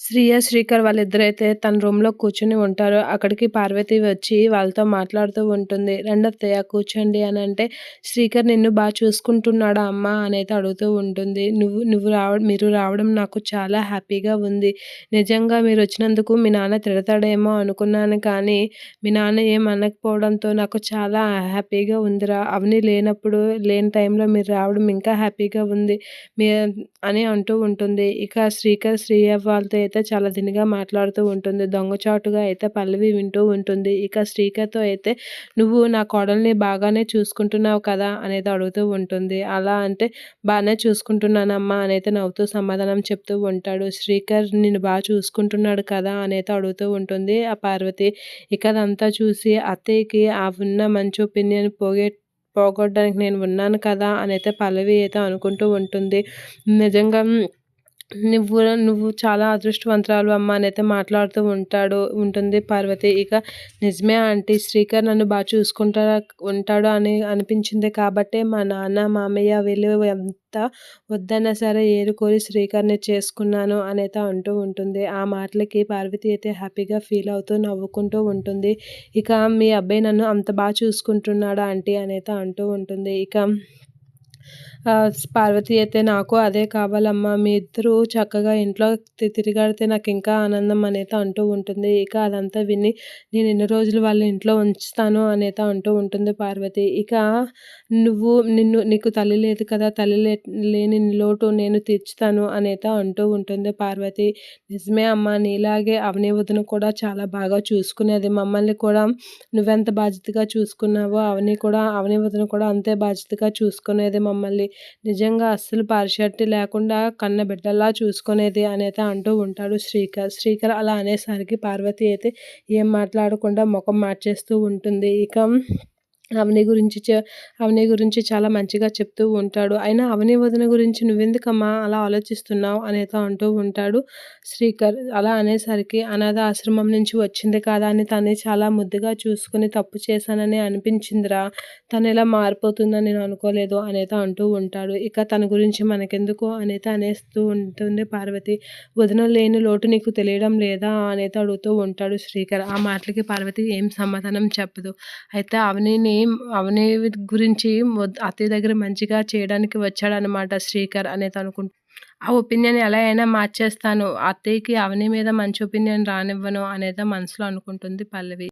శ్రీయ శ్రీకర్ వాళ్ళిద్దరైతే తన రూమ్‌లో కూర్చొని ఉంటారు. అక్కడికి పార్వతి వచ్చి వాళ్ళతో మాట్లాడుతూ ఉంటుంది. రెండత్తయ్య కూర్చోండి" అని అంటే "శ్రీకర్ నిన్ను బాగా చూసుకుంటున్నాడా అమ్మ అనైతే అడుగుతూ ఉంటుంది. "నువ్వు నువ్వు రావ మీరు రావడం నాకు చాలా హ్యాపీగా ఉంది. నిజంగా మీరు వచ్చినందుకు మీ నాన్న తిడతాడేమో అనుకున్నాను కానీ, మీ నాన్న ఏం అనకపోవడంతో నాకు చాలా హ్యాపీగా ఉందిరా! అవన్నీ లేనప్పుడు లేని టైంలో మీరు రావడం ఇంకా హ్యాపీగా ఉంది." మీ అని అంటూ ఉంటుంది. ఇక శ్రీకర్, శ్రీయ వాళ్ళతో అయితే చాలా దినిగా మాట్లాడుతూ ఉంటుంది. దొంగచాటుగా అయితే పల్లవి వింటూ ఉంటుంది. ఇక శ్రీకర్‌తో అయితే "నువ్వు నా కోడల్ని బాగానే చూసుకుంటున్నావు కదా!" అనేది అడుగుతూ ఉంటుంది. అలా అంటే బాగానే చూసుకుంటున్నానమ్మా" అనైతే నవ్వుతూ సమాధానం చెప్తూ ఉంటాడు. శ్రీకర్ నేను బాగా చూసుకుంటున్నాడు కదా! అనైతే అడుగుతూ ఉంటుంది ఆ పార్వతి. ఇక అదంతా చూసి అత్తయ్యకి ఆ ఉన్న మంచి ఒపీనియన్ పోగే పోగొట్టడానికి నేను ఉన్నాను కదా! అనైతే పల్లవి అయితే అనుకుంటూ ఉంటుంది. నిజంగా నువ్వు నువ్వు చాలా అదృష్టవంతురాలు అమ్మ అని అయితే మాట్లాడుతూ ఉంటాడు ఉంటుంది పార్వతి. ఇక నిజమే ఆంటీ శ్రీకర్ నన్ను బాగా చూసుకుంటా ఉంటాడు అని అనిపించింది కాబట్టే మా నాన్న, మామయ్య వీళ్ళు ఎంత వద్దన్నా సరే ఏరుకోరి శ్రీకర్‌ని చేసుకున్నాను అనైతే అంటూ ఉంటుంది. ఆ మాటలకి పార్వతి అయితే హ్యాపీగా ఫీల్ అవుతూ నవ్వుకుంటూ ఉంటుంది. ఇక మీ అబ్బాయి నన్ను అంత బాగా చూసుకుంటున్నాడా ఆంటీ అనైతే అంటూ ఉంటుంది. ఇక పార్వతి అయితే నాకు అదే కావాలమ్మా మీ ఇద్దరు చక్కగా ఇంట్లో తిరిగాడితే నాకు ఇంకా ఆనందం అనేది అంటూ ఉంటుంది. ఇక అదంతా విని నేను ఎన్ని రోజులు వాళ్ళ ఇంట్లో ఉంచుతాను అనేది అంటూ ఉంటుంది పార్వతి. ఇక నువ్వు నిన్ను నీకు తల్లి లేదు కదా! తల్లి లే లేని లోటు నేను తీర్చుతాను అనేది అంటూ ఉంటుంది పార్వతి. నిజమే అమ్మా నీలాగే అవని వదిన కూడా చాలా బాగా చూసుకునేది. మమ్మల్ని కూడా నువ్వెంత బాధ్యతగా చూసుకున్నావో అవని కూడా అవని వదిన కూడా అంతే బాధ్యతగా చూసుకునేది మమ్మల్ని. నిజంగా అస్సలు పార్షియాలిటీ లేకుండా కన్నబిడ్డల్లా చూసుకునేది అనైతే అంటూ ఉంటాడు శ్రీకర్. శ్రీకర్ అలా అనేసరికి పార్వతి అయితే ఏం మాట్లాడకుండా ముఖం మార్చేస్తూ ఉంటుంది. ఇక అవని గురించి అవని గురించి చాలా మంచిగా చెప్తూ ఉంటాడు. అయినా అవని వదిన గురించి నువ్వెందుకమ్మా అలా ఆలోచిస్తున్నావు అనేతో అంటూ ఉంటాడు శ్రీకర్. అలా అనేసరికి అనాథ ఆశ్రమం నుంచి వచ్చింది కదా అని తనే చాలా ముద్దుగా చూసుకుని తప్పు చేశానని అనిపించిందిరా! తను ఇలా మారిపోతుందని నేను అనుకోలేదు అనేత అంటూ ఉంటాడు. ఇక తన గురించి మనకెందుకు అనేత అనేస్తూ ఉంటుంది పార్వతి. వదిన లేని లోటు నీకు తెలియడం లేదా అనేత అడుగుతూ ఉంటాడు శ్రీకర్. ఆ మాటలకి పార్వతి ఏం సమాధానం చెప్పదు. అయితే అవనిని అవని గురించి అత్తయ్య దగ్గర మంచిగా చేయడానికి వచ్చాడనమాట శ్రీకర్ అనేది అనుకుంటు ఆ ఒపీనియన్ ఎలా అయినా మార్చేస్తాను. అత్తయ్యకి అవని మీద మంచి ఒపీనియన్ రానివ్వను అనేది మనసులో అనుకుంటుంది పల్లవి.